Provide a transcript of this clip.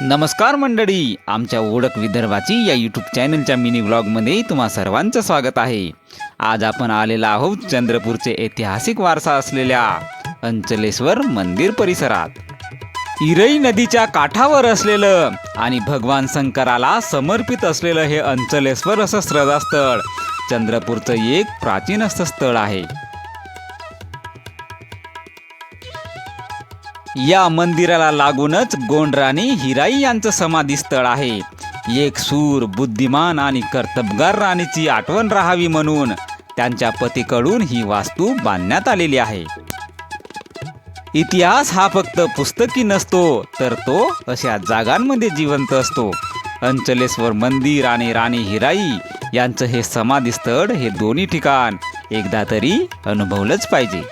नमस्कार मंडळी आमच्या ओळख विदर्भाची या यूट्यूब चॅनलच्या मिनी व्लॉगमध्ये तुम्हा सर्वांचं स्वागत आहे. आज आपण आलेला आहोत चंद्रपूरचे ऐतिहासिक वारसा असलेल्या अंचलेश्वर मंदिर परिसरात. इरई नदीच्या काठावर असलेलं आणि भगवान शंकराला समर्पित असलेलं हे अंचलेश्वर असं श्रद्धास्थळ चंद्रपूरचं एक प्राचीन असं स्थळ आहे. या मंदिराला लागूनच गोंडराणी हिराई यांचं समाधी स्थळ आहे. एक सूर बुद्धिमान आणि कर्तबगार राणीची आठवण राहावी म्हणून त्यांच्या पतीकडून ही वास्तू बांधण्यात आलेली आहे. इतिहास हा फक्त पुस्तकी नसतो तर तो अशा जागांमध्ये जिवंत असतो. अंचलेश्वर मंदिर आणि राणी हिराई यांचं हे समाधी स्थळ हे दोन्ही ठिकाण एकदा तरी अनुभवलंच पाहिजे.